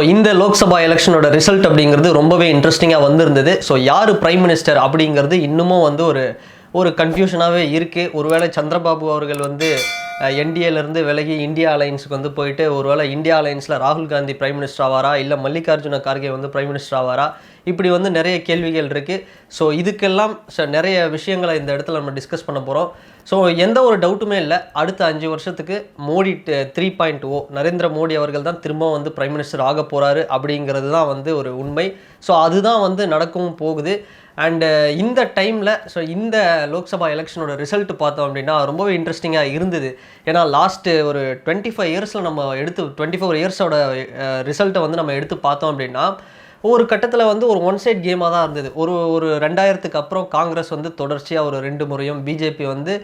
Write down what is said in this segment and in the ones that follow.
So இந்த Lok Sabha எலெக்ஷனோட result அப்படிங்கிறது ரொம்பவே இன்ட்ரெஸ்டிங்காக வந்திருந்தது. ஸோ யார் பிரைம் மினிஸ்டர் அப்படிங்கிறது இன்னமும் வந்து ஒரு ஒரு கன்ஃபியூஷனாகவே இருக்குது ஒருவேளை சந்திரபாபு அவர்கள் வந்து என்டிஏலேருந்து விலகி இந்தியா அலையன்ஸுக்கு வந்து போயிட்டு ஒருவேளை இந்தியா அலையன்ஸில் ராகுல் காந்தி பிரைம் மினிஸ்டர் ஆவாரா? இல்லை மல்லிகார்ஜுன கார்கே வந்து பிரைம் மினிஸ்டர் ஆவாரா? இப்படி வந்து நிறைய கேள்விகள் இருக்குது ஸோ இதுக்கெல்லாம் நிறைய விஷயங்களை இந்த இடத்துல நம்ம டிஸ்கஸ் பண்ண போகிறோம் ஸோ எந்த ஒரு டவுட்டுமே இல்லை. அடுத்த அஞ்சு வருஷத்துக்கு Modi three point O Narendra Modi அவர்கள் தான் திரும்ப வந்து பிரைம் மினிஸ்டர் ஆக போகிறாரு அப்படிங்கிறது தான் வந்து ஒரு உண்மை. ஸோ அதுதான் வந்து நடக்கவும் போகுது. அண்டு uh, இந்த டைமில் ஸோ இந்த லோக்சபா எலெக்ஷனோட ரிசல்ட் பார்த்தோம் அப்படின்னா ரொம்பவே இன்ட்ரெஸ்டிங்காக இருந்தது. ஏன்னா லாஸ்ட்டு ஒரு டுவெண்ட்டி ஃபைவ் இயர்ஸில் நம்ம எடுத்து டுவெண்ட்டி ஃபோர் இயர்ஸோட ரிசல்ட்டை வந்து நம்ம எடுத்து பார்த்தோம் அப்படின்னா ஒரு கட்டத்தில் வந்து ஒரு ஒன் சைட் கேமாக தான் இருந்தது. ஒரு ஒரு ரெண்டாயிரத்துக்கு அப்புறம் காங்கிரஸ் வந்து தொடர்ச்சியாக ஒரு ரெண்டு முறையும் பிஜேபி வந்து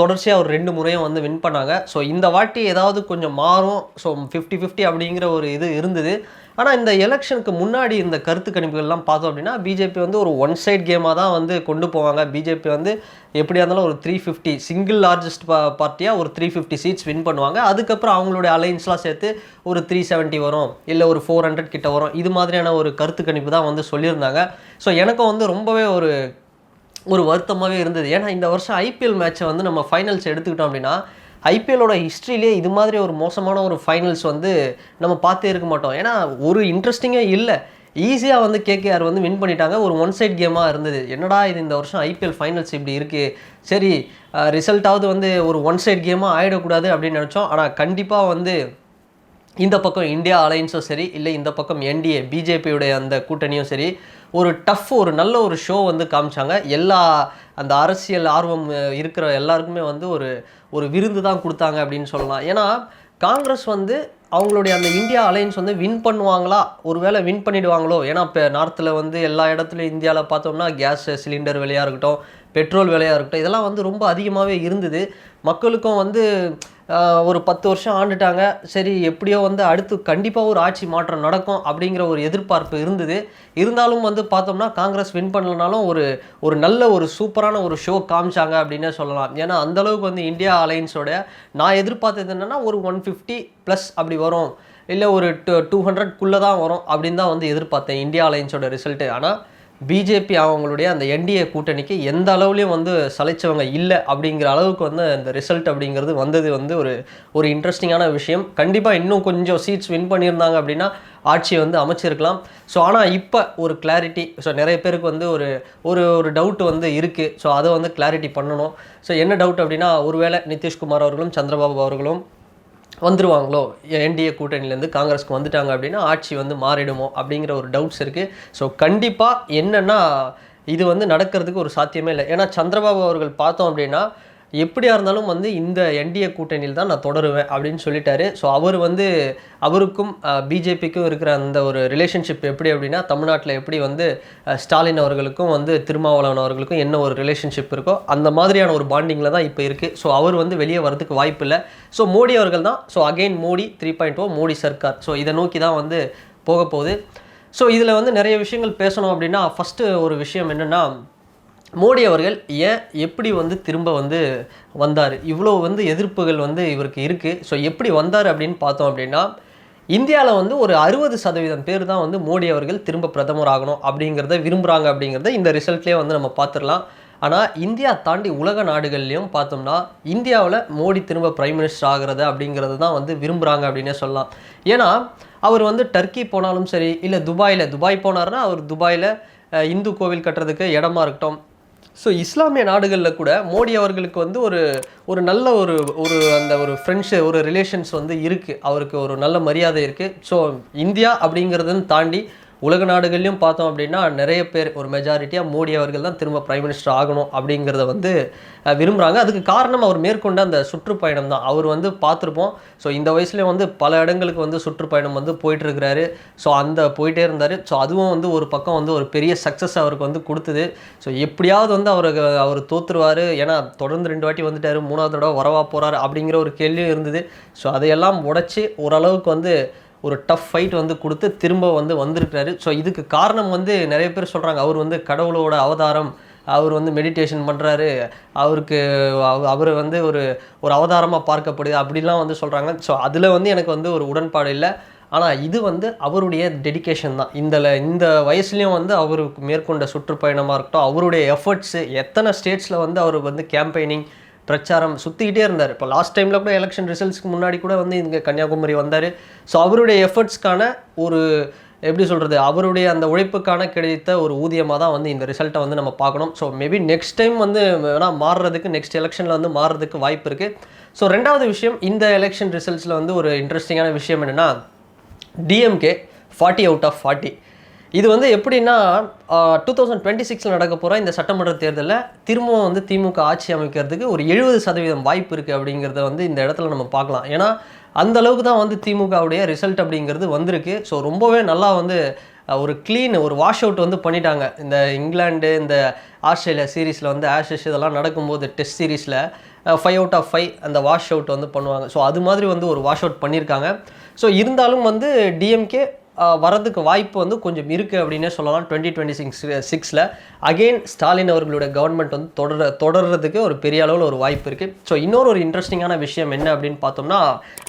தொடர்ச்சியாக ஒரு ரெண்டு முறையும் வந்து வின் பண்ணாங்க. ஸோ இந்த வாட்டி ஏதாவது கொஞ்சம் மாறும். ஸோ ஃபிஃப்டி ஃபிஃப்டி அப்படிங்கிற ஒரு இது இருந்தது. ஆனால் இந்த எலெக்ஷனுக்கு முன்னாடி இந்த கருத்து கணிப்புகள்லாம் பார்த்தோம் அப்படின்னா பிஜேபி வந்து ஒரு ஒன் சைட் கேமாக தான் வந்து கொண்டு போவாங்க. பிஜேபி வந்து எப்படியா இருந்தாலும் ஒரு த்ரீ ஃபிஃப்டி சிங்கிள் லார்ஜஸ்ட் பா பார்ட்டியாக ஒரு த்ரீ ஃபிஃப்டி சீட்ஸ் வின் பண்ணுவாங்க. அதுக்கப்புறம் அவங்களுடைய அலைன்ஸ்லாம் சேர்த்து ஒரு த்ரீ செவன்ட்டி வரும். இல்லை ஒரு ஃபோர் ஹண்ட்ரட் கிட்ட வரும். இது மாதிரியான ஒரு கருத்து கணிப்பு தான் வந்து சொல்லியிருந்தாங்க. ஸோ எனக்கும் வந்து ரொம்பவே ஒரு ஒரு வருத்தமாகவே இருந்தது. ஏன்னா இந்த வருஷம் ஐபிஎல் மேட்ச்சை வந்து நம்ம ஃபைனல்ஸ் எடுத்துக்கிட்டோம் அப்படின்னா ஐபிஎல்லோட ஹிஸ்ட்ரியிலே இது மாதிரி ஒரு மோசமான ஒரு ஃபைனல்ஸ் வந்து நம்ம பார்த்தே இருக்க மாட்டோம். ஏன்னா ஒரு இன்ட்ரெஸ்டிங்கே இல்லை. ஈஸியாக வந்து கேகேஆர் வந்து வின் பண்ணிட்டாங்க. ஒரு ஒன் சைட் கேமாக இருந்தது. என்னடா இது இந்த வருஷம் ஐபிஎல் ஃபைனல்ஸ் இப்படி இருக்குது சரி ரிசல்ட்டாவது வந்து ஒரு ஒன் சைட் கேமாக ஆகிடக்கூடாது அப்படின்னு நினச்சோம். ஆனால் கண்டிப்பாக வந்து இந்த பக்கம் இந்தியா அலைன்ஸும் சரி இல்லை இந்த பக்கம் என்டிஏ பிஜேபியுடைய அந்த கூட்டணியும் சரி ஒரு டஃப் ஒரு நல்ல ஒரு ஷோ வந்து காமிச்சாங்க. எல்லா அந்த அரசியல் ஆர்வம் இருக்கிற எல்லாருக்குமே வந்து ஒரு ஒரு விருந்து தான் கொடுத்தாங்க அப்படின்னு சொல்லலாம். ஏன்னா காங்கிரஸ் வந்து அவங்களுடைய அந்த இந்தியா அலைன்ஸ் வந்து வின் பண்ணுவாங்களா? ஒருவேளை வின் பண்ணிடுவாங்களோ? ஏன்னா இப்போ நார்த்தில் வந்து எல்லா இடத்துலையும் இந்தியாவில் பார்த்தோம்னா கேஸ் சிலிண்டர் விலையாக இருக்கட்டும் பெட்ரோல் விலையாக இருக்கட்டும் இதெல்லாம் வந்து ரொம்ப அதிகமாகவே இருந்தது. மக்களுக்கும் வந்து ஒரு பத்து வருஷம் ஆண்டுட்டாங்க. சரி எப்படியோ வந்து அடுத்து கண்டிப்பாக ஒரு ஆட்சி மாற்றம் நடக்கும் அப்படிங்கிற ஒரு எதிர்பார்ப்பு இருந்தது. இருந்தாலும் வந்து பார்த்தோம்னா காங்கிரஸ் வின் பண்ணலனாலும் ஒரு ஒரு நல்ல ஒரு சூப்பரான ஒரு ஷோ காமிச்சாங்க அப்படின்னே சொல்லலாம். ஏன்னா அந்தளவுக்கு வந்து இந்தியா அலையன்ஸோட நான் எதிர்பார்த்தது என்னென்னா ஒரு ஒன் ஃபிஃப்டி ப்ளஸ் அப்படி வரும். இல்லை ஒரு டூ டூ ஹண்ட்ரட்குள்ளே தான் வரும் அப்படின்னு தான் வந்து எதிர்பார்த்தேன் இந்தியா அலையன்ஸோட ரிசல்ட்டு ஆனால் பிஜேபி அவங்களுடைய அந்த என்டிஏ கூட்டணிக்கு எந்த அளவுலேயும் வந்து சளைச்சவங்க இல்லை அப்படிங்கிற அளவுக்கு வந்து அந்த ரிசல்ட் அப்படிங்கிறது வந்தது வந்து ஒரு ஒரு இன்ட்ரெஸ்டிங்கான விஷயம். கண்டிப்பாக இன்னும் கொஞ்சம் சீட்ஸ் வின் பண்ணியிருந்தாங்க அப்படின்னா ஆட்சியை வந்து அமைச்சிருக்கலாம். ஸோ ஆனால் இப்போ ஒரு கிளாரிட்டி ஸோ நிறைய பேருக்கு வந்து ஒரு ஒரு ஒரு டவுட் வந்து இருக்குது ஸோ அதை வந்து கிளாரிட்டி பண்ணணும். ஸோ என்ன டவுட் அப்படின்னா ஒருவேளை நிதிஷ்குமார் அவர்களும் சந்திரபாபு அவர்களும் வந்துருவாங்களோ? என்டிஏ கூட்டணியிலேருந்து காங்கிரஸ்க்கு வந்துட்டாங்க அப்படின்னா ஆட்சி வந்து மாறிடுமோ? அப்படிங்கிற ஒரு டவுட்ஸ் இருக்குது ஸோ கண்டிப்பாக என்னென்னா இது வந்து நடக்கிறதுக்கு ஒரு சாத்தியமே இல்லை. ஏன்னா சந்திரபாபு அவர்கள் பார்த்தோம் அப்படின்னா எப்படியா இருந்தாலும் வந்து இந்த என்டிஏ கூட்டணியில் தான் நான் தொடருவேன் அப்படின்னு சொல்லிட்டாரு. ஸோ அவர் வந்து அவருக்கும் பிஜேபிக்கும் இருக்கிற அந்த ஒரு ரிலேஷன்ஷிப் எப்படி அப்படின்னா தமிழ்நாட்டில் எப்படி வந்து ஸ்டாலின் அவர்களுக்கும் வந்து திருமாவளவன் அவர்களுக்கும் என்ன ஒரு ரிலேஷன்ஷிப் இருக்கோ அந்த மாதிரியான ஒரு பாண்டிங்கில் தான் இப்போ இருக்குது ஸோ அவர் வந்து வெளியே வரதுக்கு வாய்ப்பு இல்லை. ஸோ மோடி அவர்கள் தான் so again Modi three point O Modi Sarkar. So இதை நோக்கி தான் வந்து போக போகுது ஸோ இதில் வந்து நிறைய விஷயங்கள் பேசணும் அப்படின்னா ஃபஸ்ட்டு ஒரு விஷயம் என்னென்னா மோடி அவர்கள் ஏன் எப்படி வந்து திரும்ப வந்து வந்தார்? இவ்வளோ வந்து எதிர்ப்புகள் வந்து இவருக்கு இருக்குது ஸோ எப்படி வந்தார் அப்படின்னு பார்த்தோம் அப்படின்னா இந்தியாவில் வந்து ஒரு அறுபது சதவீதம் பேர் தான் வந்து மோடி அவர்கள் திரும்ப பிரதமர் ஆகணும் அப்படிங்கிறத விரும்புகிறாங்க அப்படிங்கிறத இந்த ரிசல்ட்லேயே வந்து நம்ம பார்த்துடலாம். ஆனால் இந்தியா தாண்டி உலக நாடுகள்லையும் பார்த்தோம்னா இந்தியாவில் மோடி திரும்ப பிரைம் மினிஸ்டர் ஆகிறது அப்படிங்கிறது தான் வந்து விரும்புகிறாங்க அப்படின்னே சொல்லலாம். ஏன்னா அவர் வந்து டர்க்கி போனாலும் சரி இல்லை துபாயில் துபாய் போனார்னா அவர் துபாயில் இந்து கோவில் கட்டுறதுக்கு இடமா இருக்கட்டும் ஸோ இஸ்லாமிய நாடுகளில் கூட மோடி அவர்களுக்கு வந்து ஒரு ஒரு நல்ல ஒரு ஒரு அந்த ஒரு ஃப்ரெண்ட்ஷிப் ஒரு ரிலேஷன்ஸ் வந்து இருக்குது அவருக்கு ஒரு நல்ல மரியாதை இருக்குது ஸோ இந்தியா அப்படிங்கிறதுன்னு தாண்டி உலக நாடுகள்லையும் பார்த்தோம் அப்படின்னா நிறைய பேர் ஒரு மெஜாரிட்டியாக மோடி அவர்கள் தான் திரும்ப பிரைம் மினிஸ்டர் ஆகணும் அப்படிங்கிறத வந்து விரும்புகிறாங்க அதுக்கு காரணம் அவர் மேற்கொண்ட அந்த சுற்றுப்பயணம் தான். அவர் வந்து பார்த்துருப்போம். ஸோ இந்த வயசுலேயும் வந்து பல இடங்களுக்கு வந்து சுற்றுப்பயணம் வந்து போயிட்டுருக்கிறாரு. ஸோ அந்த போயிட்டே இருந்தார். ஸோ அதுவும் வந்து ஒரு பக்கம் வந்து ஒரு பெரிய சக்ஸஸ் அவருக்கு வந்து கொடுத்தது. ஸோ எப்படியாவது வந்து அவருக்கு அவர் தோற்றுருவார் ஏன்னா தொடர்ந்து ரெண்டு வாட்டி வந்துட்டார். மூணாவது தடவை வரவா போகிறாரு அப்படிங்கிற ஒரு கேள்வியும் இருந்தது. ஸோ அதையெல்லாம் உடச்சி ஓரளவுக்கு வந்து ஒரு டஃப் ஃபைட் வந்து கொடுத்து திரும்ப வந்து வந்திருக்கிறாரு. ஸோ இதுக்கு காரணம் வந்து நிறைய பேர் சொல்கிறாங்க அவர் வந்து கடவுளோட அவதாரம் அவர் வந்து மெடிடேஷன் பண்ணுறாரு அவருக்கு அவர் வந்து ஒரு ஒரு அவதாரமாக பார்க்கப்படுது. அப்படிலாம் வந்து சொல்கிறாங்க ஸோ அதில் வந்து எனக்கு வந்து ஒரு உடன்பாடு இல்லை. ஆனால் இது வந்து அவருடைய டெடிகேஷன் தான். இந்த இந்த வயசுலேயும் வந்து அவருக்கு மேற்கொண்ட சுற்றுப்பயணமாக இருக்கட்டும் அவருடைய எஃபர்ட்ஸு எத்தனை ஸ்டேட்ஸில் வந்து அவர் வந்து கேம்பெயினிங் பிரச்சாரம் சுற்றிக்கிட்டே இருந்தார். இப்போ லாஸ்ட் டைமில் கூட எலெக்ஷன் ரிசல்ட்ஸ்க்கு முன்னாடி கூட வந்து இங்கே கன்னியாகுமரி வந்தார். ஸோ அவருடைய எஃபர்ட்ஸ்க்கான ஒரு எப்படி சொல்கிறது அவருடைய அந்த உழைப்புக்கான கிடைத்த ஒரு ஊதியமாக தான் வந்து இந்த ரிசல்ட்டை வந்து நம்ம பார்க்கணும். ஸோ மேபி நெக்ஸ்ட் டைம் வந்து வேணால் மாறுறதுக்கு நெக்ஸ்ட் எலெக்ஷனில் வந்து மாறுறதுக்கு வாய்ப்பு இருக்குது ஸோ ரெண்டாவது விஷயம் இந்த எலெக்ஷன் ரிசல்ட்ஸில் வந்து ஒரு இன்ட்ரெஸ்டிங்கான விஷயம் என்னென்னா DMK forty out of forty இது வந்து எப்படின்னா டூ தௌசண்ட் டுவெண்ட்டி சிக்ஸில் நடக்க போகிற இந்த சட்டமன்ற தேர்தலில் திரும்பவும் வந்து திமுக ஆட்சி அமைக்கிறதுக்கு ஒரு எழுபது சதவீதம் வாய்ப்பு இருக்குது அப்படிங்கிறத வந்து இந்த இடத்துல நம்ம பார்க்கலாம். ஏன்னா அந்த அளவுக்கு தான் வந்து திமுகவுடைய ரிசல்ட் அப்படிங்கிறது வந்திருக்கு. ஸோ ரொம்பவே நல்லா வந்து ஒரு க்ளீன் ஒரு வாஷ் அவுட் வந்து பண்ணிட்டாங்க. இந்த இங்கிலாண்டு இந்த ஆஸ்திரேலியா சீரீஸில் வந்து ஆஷஸ் இதெல்லாம் நடக்கும்போது டெஸ்ட் சீரீஸில் ஃபைவ் அவுட் ஆஃப் ஃபைவ் அந்த வாஷ் அவுட் வந்து பண்ணுவாங்க. ஸோ அது மாதிரி வந்து ஒரு வாஷ் அவுட் பண்ணியிருக்காங்க ஸோ இருந்தாலும் வந்து டிஎம்கே வரதுக்கு வாய்ப்பு வந்து கொஞ்சம் இருக்குது அப்படின்னே சொல்லலாம். டுவெண்ட்டி டுவெண்ட்டி சிக்ஸ் சிக்ஸில் அகெயின் ஸ்டாலின் அவர்களுடைய கவர்மெண்ட் வந்து தொடர தொடர்றதுக்கு ஒரு பெரிய அளவில் ஒரு வாய்ப்பு இருக்குது ஸோ இன்னொரு ஒரு இன்ட்ரெஸ்டிங்கான விஷயம் என்ன அப்படின்னு பார்த்தோம்னா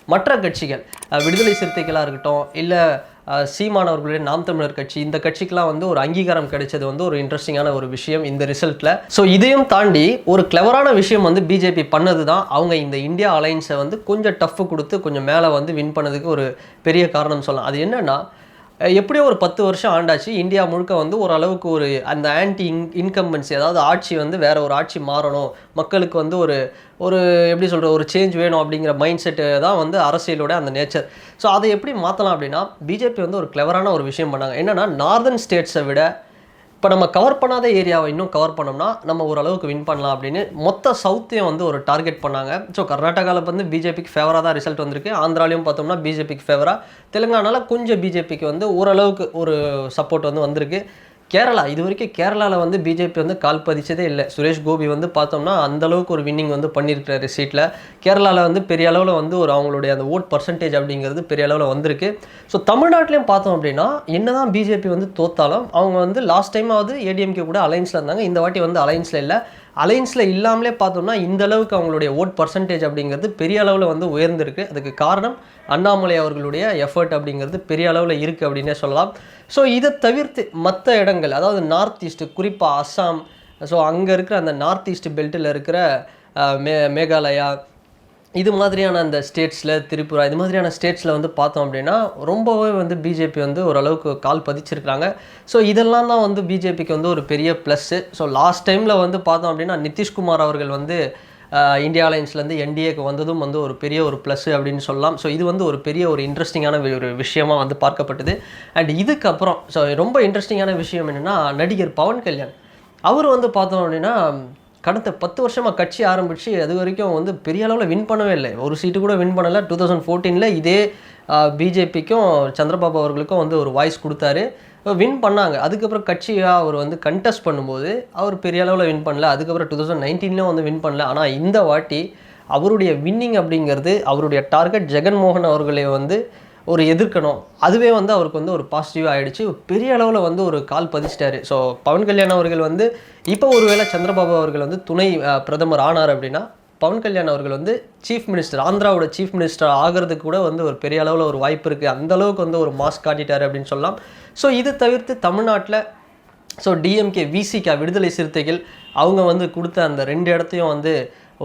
மற்ற கட்சிகள் விடுதலை சிறுத்தைகளாக இருக்கட்டும் இல்லை சீமான் அவர்களுடைய நாம் தமிழர் கட்சி இந்த கட்சிக்கெலாம் வந்து ஒரு அங்கீகாரம் கிடைச்சது வந்து ஒரு இன்ட்ரெஸ்டிங்கான ஒரு விஷயம் இந்த ரிசல்ட்டில் ஸோ இதையும் தாண்டி ஒரு கிளவரான விஷயம் வந்து பிஜேபி பண்ணது தான் அவங்க இந்த இந்தியா அலைன்ஸை வந்து கொஞ்சம் டஃப் கொடுத்து கொஞ்சம் மேலே வந்து வின் பண்ணதுக்கு ஒரு பெரிய காரணம் சொல்லலாம். அது என்னென்னா எப்படியோ ஒரு பத்து வருஷம் ஆண்டாச்சு. இந்தியா முழுக்க வந்து ஓரளவுக்கு ஒரு அந்த ஆன்டி இன் இன்கம்பன்சி அதாவது ஆட்சி வந்து வேற ஒரு ஆட்சி மாறணும். மக்களுக்கு வந்து ஒரு ஒரு எப்படி சொல்கிற ஒரு சேஞ்ச் வேணும் அப்படிங்கிற மைண்ட் செட்டு தான் வந்து அரசியலோட அந்த நேச்சர் ஸோ அதை எப்படி மாற்றலாம் அப்படின்னா பிஜேபி வந்து ஒரு கிளவரான ஒரு விஷயம் பண்ணாங்க. என்னென்னா நார்தன் ஸ்டேட்ஸை விட இப்போ நம்ம கவர் பண்ணாத ஏரியாவை இன்னும் கவர் பண்ணோம்னா நம்ம ஓரளவுக்கு வின் பண்ணலாம் அப்படின்னு மொத்த சவுத்தையும் வந்து ஒரு டார்கெட் பண்ணாங்க. ஸோ கர்நாடகாவில் வந்து பிஜேபிக்கு ஃபேவராக தான் ரிசல்ட் வந்திருக்கு. ஆந்திராலையும் பார்த்தோம்னா பிஜேபிக்கு ஃபேவராக தெலுங்கானால கொஞ்சம் பிஜேபிக்கு வந்து ஓரளவுக்கு ஒரு சப்போர்ட் வந்து வந்திருக்கு. கேரளா இது வரைக்கும் கேரளாவில் வந்து பிஜேபி வந்து கால் பதிச்சதே இல்லை. சுரேஷ் கோபி வந்து பார்த்தோம்னா அந்த அளவுக்கு ஒரு வின்னிங் வந்து பண்ணியிருக்கிறாரு சீட்டில் கேரளாவில் வந்து பெரிய அளவில் வந்து ஒரு அவங்களுடைய அந்த ஓட் பர்சன்டேஜ் அப்படிங்கிறது பெரிய அளவில் வந்திருக்கு. ஸோ தமிழ்நாட்டிலையும் பார்த்தோம் அப்படின்னா என்னதான் பிஜேபி வந்து தோத்தாலும் அவங்க வந்து லாஸ்ட் டைமாவது ஏடிஎம்கே கூட அலைன்ஸில் இருந்தாங்க. இந்த வாட்டி வந்து அலைன்ஸில் இல்லை. அலைன்ஸில் இல்லாமலே பார்த்தோம்னா இந்த அளவுக்கு அவங்களுடைய ஓட் பர்சன்டேஜ் அப்படிங்கிறது பெரிய அளவில் வந்து உயர்ந்திருக்கு. அதுக்கு காரணம் அண்ணாமலை அவர்களுடைய எஃபர்ட் அப்படிங்கிறது பெரிய அளவில் இருக்குது அப்படின்னே சொல்லலாம். ஸோ இதை தவிர்த்து மற்ற இடங்கள் அதாவது நார்த் ஈஸ்ட் குறிப்பாக அஸ்ஸாம் ஸோ அங்கே இருக்கிற அந்த நார்த் ஈஸ்ட் பெல்ட்டில் இருக்கிற மே மேகாலயா இது மாதிரியான அந்த ஸ்டேட்ஸில் திரிபுரா இது மாதிரியான ஸ்டேட்ஸில் வந்து பார்த்தோம் அப்படின்னா ரொம்பவே வந்து பிஜேபி வந்து ஓரளவுக்கு கால் பதிச்சிருக்காங்க ஸோ இதெல்லாம் தான் வந்து பிஜேபிக்கு வந்து ஒரு பெரிய ப்ளஸ்ஸு ஸோ லாஸ்ட் டைமில் வந்து பார்த்தோம் அப்படின்னா நிதிஷ்குமார் அவர்கள் வந்து இந்தியா அலையன்ஸ்லேருந்து என்டிஏக்கு வந்ததும் வந்து ஒரு பெரிய ஒரு ப்ளஸ் அப்படின்னு சொல்லலாம். ஸோ இது வந்து ஒரு பெரிய ஒரு இன்ட்ரெஸ்டிங்கான ஒரு விஷயமா வந்து பார்க்கப்பட்டது. அண்ட் இதுக்கப்புறம் ஸோ ரொம்ப இன்ட்ரெஸ்டிங்கான விஷயம் என்னென்னா நடிகர் பவன் கல்யாண். அவர் வந்து பார்த்தோம் அப்படின்னா கடந்த பத்து வருஷமாக கட்சி ஆரம்பித்து அது வரைக்கும் வந்து பெரிய அளவில் வின் பண்ணவே இல்லை. ஒரு சீட்டு கூட வின் பண்ணலை. டூ தௌசண்ட் ஃபோர்டீனில் இதே பிஜேபிக்கும் சந்திரபாபு அவர்களுக்கும் வந்து ஒரு வாய்ஸ் கொடுத்தாரு. வின் பண்ணாங்க. அதுக்கப்புறம் கட்சியாக அவர் வந்து கண்டெஸ்ட் பண்ணும்போது அவர் பெரிய அளவில் வின் பண்ணல. அதுக்கப்புறம் டூ தௌசண்ட் நைன்டீன்லேயும் வந்து வின் பண்ணல. ஆனால் இந்த வாட்டி அவருடைய வின்னிங் அப்படிங்கிறது அவருடைய டார்கெட் ஜெகன்மோகன் அவர்களை வந்து ஒரு எதிர்க்கணும். அதுவே வந்து அவருக்கு வந்து ஒரு பாசிட்டிவாக ஆகிடுச்சு பெரிய அளவில் வந்து ஒரு கால் பதிச்சிட்டாரு. ஸோ பவன் கல்யாண் அவர்கள் வந்து இப்போ ஒருவேளை சந்திரபாபு அவர்கள் வந்து துணை பிரதமர் ஆனார் அப்படின்னா பவன் கல்யாண் அவர்கள் வந்து சீஃப் மினிஸ்டர் ஆந்திராவோட சீஃப் மினிஸ்டர் ஆகிறதுக்கு கூட வந்து ஒரு பெரிய அளவில் ஒரு வாய்ப்பு இருக்குது அந்த அளவுக்கு வந்து ஒரு மாஸ் காட்டிட்டார் அப்படின்னு சொல்லலாம். ஸோ இது தவிர்த்து தமிழ்நாட்டில் ஸோ டிஎம்கே விசிகா விடுதலை சிறுத்தைகள் அவங்க வந்து கொடுத்த அந்த ரெண்டு இடத்தையும் வந்து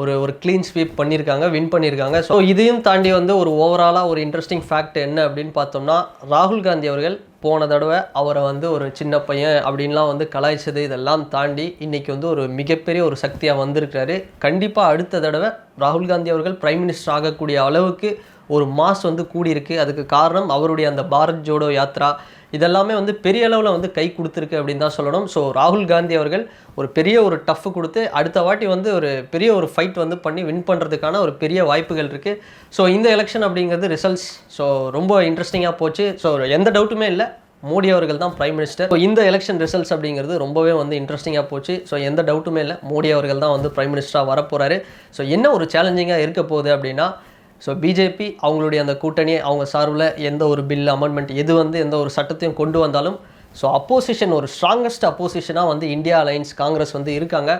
ஒரு ஒரு க்ளீன் ஸ்வீப் பண்ணியிருக்காங்க வின் பண்ணியிருக்காங்க ஸோ இதையும் தாண்டி வந்து ஒரு ஓவராலாக ஒரு இன்ட்ரெஸ்டிங் ஃபேக்ட் என்ன அப்படின்னு பார்த்தோம்னா ராகுல் காந்தி அவர்கள் போன தடவை அவரை வந்து ஒரு சின்ன பையன் அப்படின்லாம் வந்து கலாய்ச்சது இதெல்லாம் தாண்டி இன்றைக்கி வந்து ஒரு மிகப்பெரிய ஒரு சக்தியாக வந்திருக்கிறாரு. கண்டிப்பாக அடுத்த தடவை ராகுல் காந்தி அவர்கள் பிரைம் மினிஸ்டர் ஆகக்கூடிய அளவுக்கு ஒரு மாஸ் வந்து கூடியிருக்கு. அதுக்கு காரணம் அவருடைய அந்த பாரத் ஜோடோ யாத்ரா. இதெல்லாமே வந்து பெரிய அளவில் வந்து கை கொடுத்துருக்கு அப்படின்னு தான் சொல்லணும். ஸோ ராகுல் காந்தி அவர்கள் ஒரு பெரிய ஒரு டஃப் கொடுத்து அடுத்த வாட்டி வந்து ஒரு பெரிய ஒரு ஃபைட் வந்து பண்ணி வின் பண்ணுறதுக்கான ஒரு பெரிய வாய்ப்புகள் இருக்குது ஸோ இந்த எலெக்ஷன் அப்படிங்கிறது ரிசல்ட்ஸ் ஸோ ரொம்ப இன்ட்ரெஸ்டிங்காக போச்சு. ஸோ எந்த டவுட்டுமே இல்லை. மோடி அவர்கள் தான் பிரைம் மினிஸ்டர் ஸோ இந்த எலெக்ஷன் ரிசல்ட்ஸ் அப்படிங்கிறது ரொம்பவே வந்து இன்ட்ரெஸ்டிங்காக போச்சு. ஸோ எந்த டவுட்டுமே இல்லை. மோடி அவர்கள் தான் வந்து பிரைம் மினிஸ்டராக வரப்போகிறாரு ஸோ என்ன ஒரு சேலஞ்சிங்காக இருக்க போகுது அப்படின்னா ஸோ பிஜேபி அவங்களுடைய அந்த கூட்டணி அவங்க சார்பில் எந்த ஒரு பில் அமெண்ட்மெண்ட் எது வந்து எந்த ஒரு சட்டத்தையும் கொண்டு வந்தாலும் ஸோ அப்போசிஷன் ஒரு ஸ்ட்ராங்கஸ்ட் அப்போசிஷனாக வந்து இந்தியா அலைன்ஸ் காங்கிரஸ் வந்து இருக்காங்க.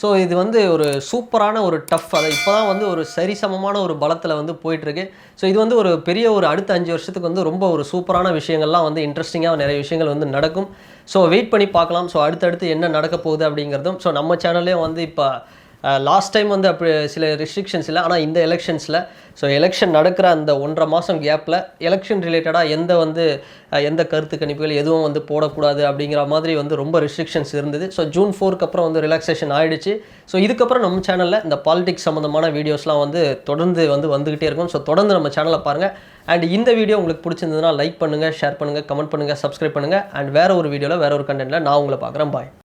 ஸோ இது வந்து ஒரு சூப்பரான ஒரு டஃப் அதை இப்போ தான் வந்து ஒரு சரிசமமான ஒரு பலத்தில் வந்து போயிட்டுருக்கு. ஸோ இது வந்து ஒரு பெரிய ஒரு அடுத்த அஞ்சு வருஷத்துக்கு வந்து ரொம்ப ஒரு சூப்பரான விஷயங்கள்லாம் வந்து இன்ட்ரெஸ்டிங்காக நிறைய விஷயங்கள் வந்து நடக்கும். ஸோ வெயிட் பண்ணி பார்க்கலாம். ஸோ அடுத்தடுத்து என்ன நடக்க போகுது அப்படிங்கிறதும் ஸோ நம்ம சேனல்லையும் வந்து இப்போ லாஸ்ட் டைம் வந்து அப்படி சில ரெஸ்ட்ரிக்ஷன்ஸ் இல்லை ஆனால் இந்த எலெக்ஷன்ஸில் ஸோ எலெக்ஷன் நடக்கிற அந்த ஒன்றரை மாதம் கேப்பில் எலெக்ஷன் ரிலேட்டடாக எந்த வந்து எந்த கருத்து கணிப்புகள் எதுவும் வந்து போடக்கூடாது அப்படிங்கிற மாதிரி வந்து ரொம்ப ரெஸ்ட்ரிக்ஷன்ஸ் இருந்தது. ஸோ ஜூன் ஃபோருக்கு அப்புறம் வந்து ரிலாக்ஸேஷன் ஆகிடுச்சு ஸோ இதுக்கப்புறம் நம்ம சேனலில் இந்த பாலிடிக்ஸ் சம்மந்தமான வீடியோஸ்லாம் வந்து தொடர்ந்து வந்து வந்துக்கிட்டே இருக்கும். ஸோ தொடர்ந்து நம்ம சேனலை பாருங்கள் அண்ட் இந்த வீடியோ உங்களுக்கு பிடிச்சிருந்ததுன்னா லைக் பண்ணுங்கள் ஷேர் பண்ணுங்கள் கமெண்ட் பண்ணுங்கள் சப்ஸ்கிரைப் பண்ணுங்கள் அண்ட் வேறு ஒரு வீடியோவில் வேறு ஒரு கண்டென்ட்டில் நான் உங்களை பார்க்குறேன். பாய்